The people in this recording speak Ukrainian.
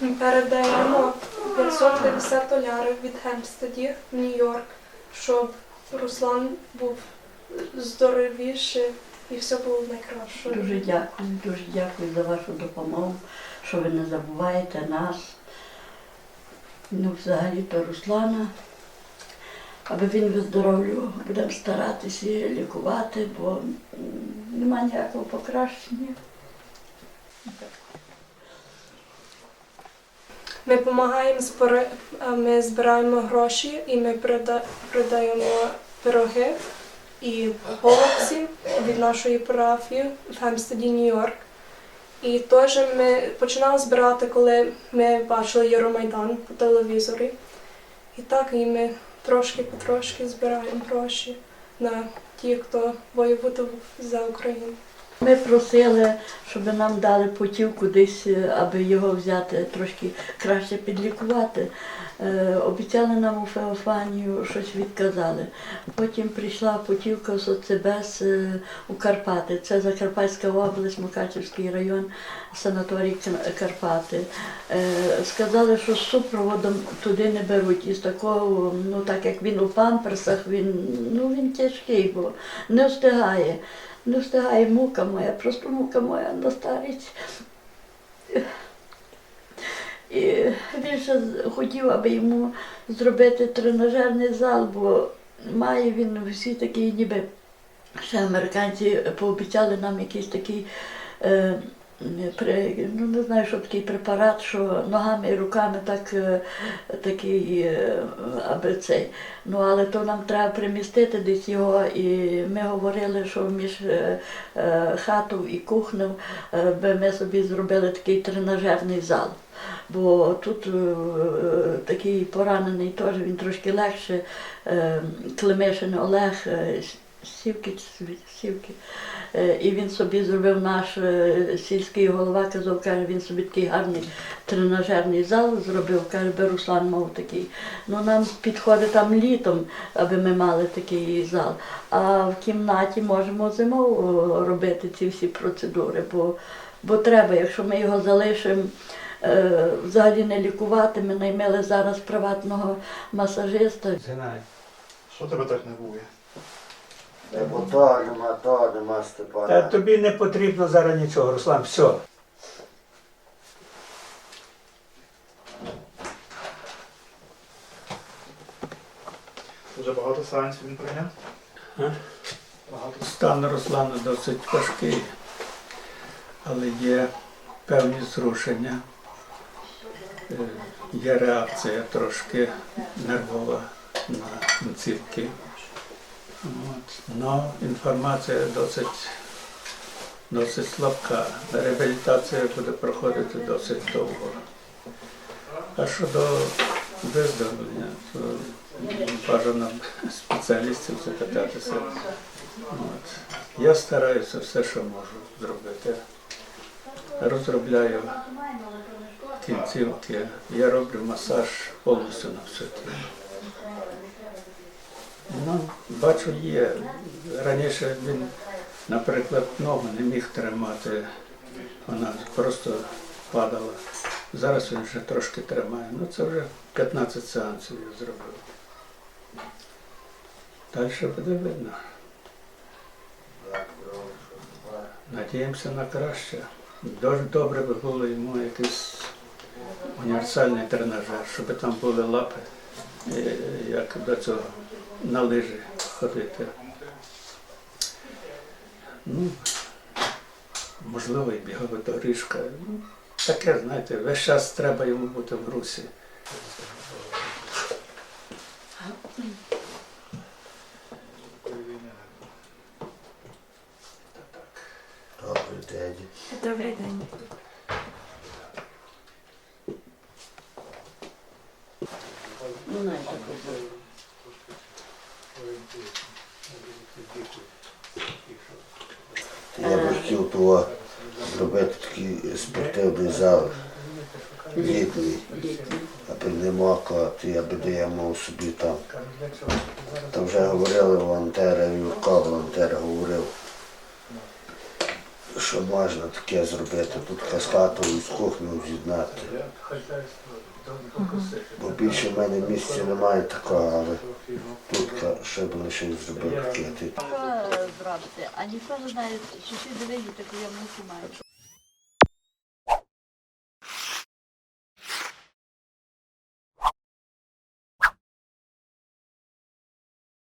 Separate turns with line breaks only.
Передаємо 550 доларів від Гемстеді в Нью-Йорк, щоб Руслан був здоровіший і все було найкраще.
Дуже дякую, дуже дякую за вашу допомогу, що ви не забуваєте нас. Ну, взагалі-то Руслана. Аби він виздоровлював, будемо старатися лікувати, бо нема ніякого покращення.
Ми допомагаємо а, ми збираємо гроші і ми продаємо пироги і голубці від нашої парафії в Гемстеді, Нью-Йорк. І теж ми починали збирати, коли ми бачили Євромайдан по телевізорі. І так, і ми трошки-потрошки збираємо гроші на ті, хто воювати за Україну.
Ми просили, щоб нам дали путівку десь, е, аби його взяти трошки краще підлікувати. Е, Обіцяли нам у Феофанію, щось відказали. Потім прийшла путівка з ОЦБС е, у Карпати. Це Закарпатська область, Мукачівський район, санаторій Карпати. Сказали, що з супроводом туди не беруть. І з такого, ну так як він у памперсах, він, ну, він тяжкий, бо не встигає. Не встигає мука моя, просто мука моя на старість. І він ще хотів, аби йому зробити тренажерний зал, бо має він всі такі, ніби ще американці пообіцяли нам якийсь такий. Е, ну не знаю, що такий препарат, що ногами і руками так, е, такий, е, аби цей. Ну але то нам треба примістити десь його, і ми говорили, що між е, хатою і кухнею би ми собі зробили такий тренажерний зал. Бо тут такий поранений теж він трошки легше. Климишин Олег Сівки, Сівки. Е, І він собі зробив наш е, сільський голова, казав, каже, він собі такий гарний тренажерний зал зробив, каже, би Руслан мав такий. Ну нам підходить там літом, аби ми мали такий зал. А в кімнаті можемо зимою робити ці всі процедури, бо, бо треба, якщо ми його залишимо. е, Взагалі не лікувати, ми наймили зараз приватного масажиста.
Знай.
Що тебе так нервує?
Бо то нема, то нема
Та тобі не потрібно зараз нічого, Руслан, все.
Вже багато сеансів він прийняв?
А?
Багато.
Стан Руслана досить важкий, але є певні зрушення. Е, Є реакція трошки нервова на кінцівки. От. Но інформація досить, досить слабка. Реабілітація буде проходити досить довго. А щодо виздоровлення, то бажано спеціалістів запитатися. От. Я стараюся все, що можу зробити. Розробляю кінцівки, я роблю масаж повністю на все тіло. Ну, бачу, є. Раніше він, наприклад, ногу не міг тримати, вона просто падала. Зараз він вже трошки тримає. Ну, це вже 15 сеансів я зробив. Далі буде видно. Надіємося на краще. Дуже добре би було йому якийсь універсальний тренажер, щоб там були лапи, як до цього на лижі ходити. Ну, можливо, і бігова доріжка. Ну, таке, знаєте, весь час треба йому бути в русі.
Добре, дяді.
Добрий день.
Ну, знаєте, таке.
Я би хотів того зробити такий спортивний зал літній, аби не мокло, то я би я мав собі там. Там вже говорили волонтери, Юрко волонтер говорив, що можна таке зробити. Тут каскату з кухню з'єднати. Бо більше в мене місця немає такого, але тут ще б лишив зробити таке. Ти
Що? А ніхто не знає, сусіди вийдуть, таку я мушу маю.